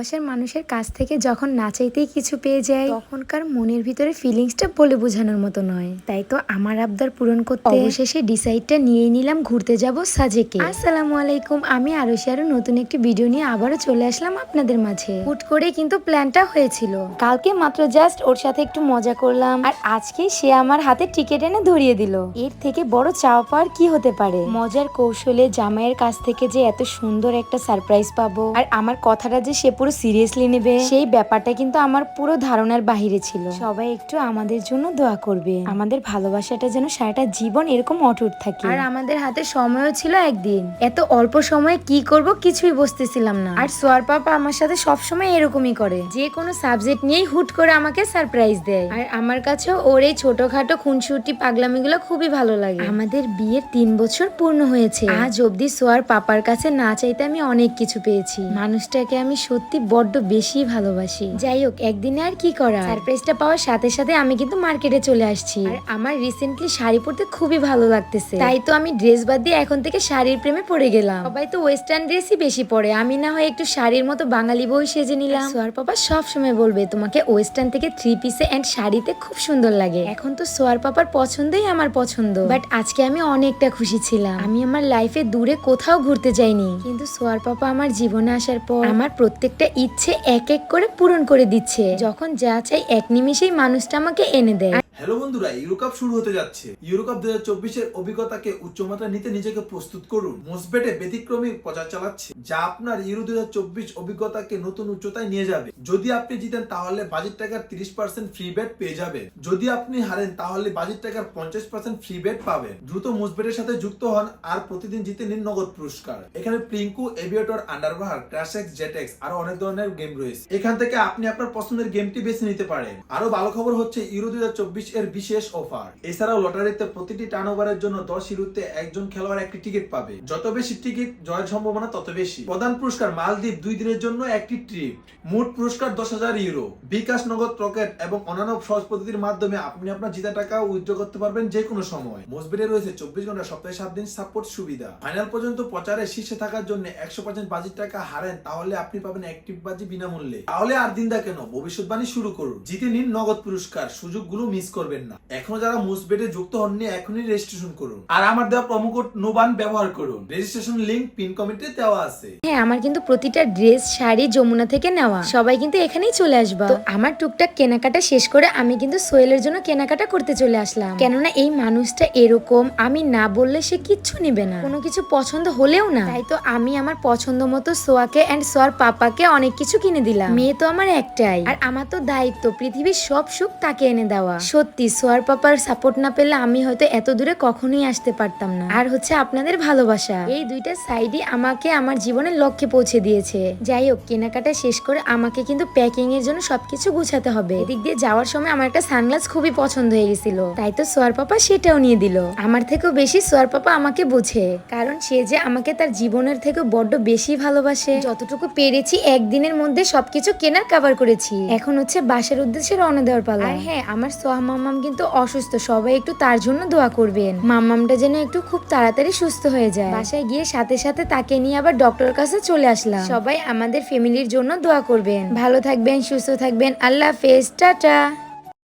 ভালোবাসার মানুষের কাছ থেকে যখন না চাইতেই কিছু পেয়ে যায়, তখনকার মনের ভিতরে ফিলিংসটা বলে বোঝানোর মতো নয়। তাই তো আমার আবদার পূরণ করতে অবশেষে ডিসাইডটা নিয়েই নিলাম ঘুরতে যাব সাজেকে। আসসালামু আলাইকুম, আমি আরশি আরও নতুন একটি ভিডিও নিয়ে আবারও চলে আসলাম আপনাদের মাঝে। হুট করে কিন্তু প্ল্যানটা হয়েছিল। কালকে মাত্র জাস্ট ওর সাথে একটু মজা করলাম, আর আজকে সে আমার হাতে টিকিট এনে ধরিয়ে দিল। এর থেকে বড় চাওয়া পাওয়ার কি হতে পারে? মজার কৌশলে জামাইয়ের কাছ থেকে যে এত সুন্দর একটা সারপ্রাইজ পাবো, আর আমার কথাটা যে সে পুরো সিরিয়াসলি নেবে। সেই ব্যাপারটা কিন্তু আমার পুরো ধারণার বাহিরে ছিল। সবাই একটু আমাদের জন্য দোয়া করবে। আমাদের ভালোবাসাটা যেন সারাটা জীবন এরকম অটুট থাকে। আর আমাদের হাতে সময়ও ছিল একদিন। এত অল্প সময়ে কি করব কিছুই বুঝতেছিলাম না। আর সোয়ার পাপা আমার সাথে সবসময় এরকমই করে। যে কোনো সাবজেক্ট নিয়েই হুট করে আমাকে সারপ্রাইজ দেয়। আর আমার কাছেও ওর এই ছোটখাটো খুনসুটি পাগলামিগুলো খুবই ভালো লাগে। আমাদের বিয়ের তিন বছর পূর্ণ হয়েছে। আজ অবধি সোয়ার পাপার কাছে না চাইতে আমি অনেক কিছু পেয়েছি। মানুষটাকে আমি সত্যি বড্ড বেশি ভালোবাসি। যাই হোক, একদিনে আর কি করা সারপ্রাইজটা পাওয়ার সাথে সাথে আমি কিন্তু মার্কেটে চলে আসছি। আর আমার রিসেন্টলি শাড়ি পরতে খুবই ভালো লাগতেছে। তাই তো আমি ড্রেস বাদ দিয়ে এখন থেকে শাড়ির প্রেমে পড়ে গেলাম। সবাই তো ওয়েস্টার্ন ড্রেসই বেশি পরে। আমি না হয় একটু শাড়ির মতো বাঙালি বই সেজে নিলাম। সোয়ার পাপা সব সময় বলবে, তোমাকে ওয়েস্টার্ন থেকে থ্রি পিসে এন্ড শাড়িতে খুব সুন্দর লাগে। এখন তো সোয়ার পাপার পছন্দই আমার পছন্দ। বাট আজকে আমি অনেকটা খুশি ছিলাম। আমি আমার লাইফে দূরে কোথাও ঘুরতে যাইনি। কিন্তু সোয়ার পাপা আমার জীবনে আসার পর, আমার প্রত্যেকটা ইচ্ছে এক এক করে পূরণ করে দিচ্ছে। যখন যা চাই এক নিমিষেই মানুষটা আমাকে এনে দেয়। হ্যালো বন্ধুরা, ইউরোকাপ শুরু হতে যাচ্ছে। ইউরোকাপ দু হাজার চব্বিশের অভিজ্ঞতাকে উচ্চমাত্রা নিতে নিজেকে প্রস্তুত করুন। মোসবেটে ব্যতিক্রমী প্রচার চালাচ্ছে, যা আপনার ইউরো দু হাজার চব্বিশ অভিজ্ঞতাকে নতুন উচ্চতায় নিয়ে যাবে। যদি আপনি জিতেন, তাহলে বাজেট টাকার তিরিশ পার্সেন্ট ফ্রি বেড পেয়ে যাবেন। যদি আপনি হারেন, তাহলে বাজেট টাকার পঞ্চাশ পার্সেন্ট ফ্রি বেড পাবেন। দ্রুত মোসবেটের সাথে যুক্ত হন আর প্রতিদিন জিতে নিন নগদ পুরস্কার। এখানে প্রিঙ্কু এভিয়েটর আন্ডারবাহার ক্রাশেক্স জেটেক্স আরও অনেক ধরনের গেম রয়েছে। এখান থেকে আপনি আপনার পছন্দের গেমটি বেছে নিতে পারেন। আরও ভালো খবর হচ্ছে, ইউরো দু দুই এর বিশেষ অফার এছাড়াও লটারিতে প্রতিটি টার্ন ওভারের জন্য দশ ইউরোতে একজন খেলোয়াড় একটি টিকিট পাবে। যত বেশি টিকিট জয়ের সম্ভাবনা, তত বেশি। প্রধান পুরস্কার মালদ্বীপ দুই দিনের জন্য একটি ট্রিপ মোট পুরস্কার দশ হাজার ইউরো। বিকাশ নগদ রকেট এবং অন্যান্য সহজ পদ্ধতির মাধ্যমে আপনি আপনার জিতা টাকা উইথড্র করতে পারবেন যে কোনো সময়। মোসবিরে রয়েছে চব্বিশ ঘণ্টা সপ্তাহে সাত দিন সাপোর্ট সুবিধা। ফাইনাল পর্যন্ত প্রচারে শীর্ষে থাকার জন্য একশো পার্সেন্ট বাজির টাকা হারেন, তাহলে আপনি পাবেন অ্যাক্টিভ বাজি বিনামূল্যে। তাহলে আর দিন দা কেন? ভবিষ্যৎবাণী শুরু করুন। জিতে নিন নগদ পুরস্কার। সুযোগগুলো মিস করবেন না। এখনও যারা মুসবেটে যুক্ত হননি, এখনই রেজিস্ট্রেশন করুন। আর আমার দেওয়া প্রোমো কোড নোবান ব্যবহার করুন। রেজিস্ট্রেশন লিংক পিন কমেন্টে দেওয়া আছে। হ্যাঁ আমার কিন্তু প্রতিটা ড্রেস শাড়ি যমুনা থেকে নেওয়া। সবাই কিন্তু এখানেই চলে আসবা। তো আমার টুকটাক কেনাকাটা শেষ করে আমি কিন্তু সোয়েলের জন্য কেনাকাটা করতে চলে আসলাম। কেননা এই মানুষটা এরকম, আমি না বললে সে কিচ্ছু নিবে না। কোনো কিছু পছন্দ হলেও না। তাই তো আমি আমার পছন্দ মতো সোয়াকে এন্ড সোয়ার পাপাকে অনেক কিছু কিনে দিলাম। মেয়ে তো আমার একটাই। আর আমার তো দায়িত্ব, পৃথিবীর সব সুখ তাকে এনে দেওয়া। সত্যি, সোয়ার পাপার সাপোর্ট না পেলে আমি হয়তো এত দূরে কখনোই আসতে পারতাম না। আর হচ্ছে আপনাদের ভালোবাসা, এই দুইটা সাইডই আমাকে আমার জীবনের লক্ষ্যে পৌঁছে দিয়েছে। যাই হোক, কেনাকাটা শেষ করে আমাকে কিন্তু প্যাকিং এর জন্য সবকিছু গুছাতে হবে। এদিক দিয়ে যাওয়ার সময় আমার একটা সানগ্লাস খুবই পছন্দ হয়ে গেছিল। তাই তো সোয়ার পাপা সেটাও নিয়ে দিল। আমার থেকেও বেশি সোয়ার পাপা আমাকে বুঝে, কারণ সে যে আমাকে তার জীবনের থেকে বড্ড বেশি ভালোবাসে। যতটুকু পেরেছি, একদিনের মধ্যে সবকিছু কেনার কাভার করেছি। এখন হচ্ছে বাসার উদ্দেশ্যে রওনা দেওয়ার পালা। আর হ্যাঁ আমার সোহা মাম্মাম কিন্তু অসুস্থ, সবাই একটু তার জন্য দোয়া করবেন। মাম্মামটা যেন একটু খুব তাড়াতাড়ি সুস্থ হয়ে যায়। বাসায় গিয়ে সাথে সাথে তাকে নিয়ে আবার ডক্টর কাছে চলে আসলাম। সবাই আমাদের ফ্যামিলির জন্য দোয়া করবেন। ভালো থাকবেন, সুস্থ থাকবেন। আল্লাহ হাফেজ। টাটা।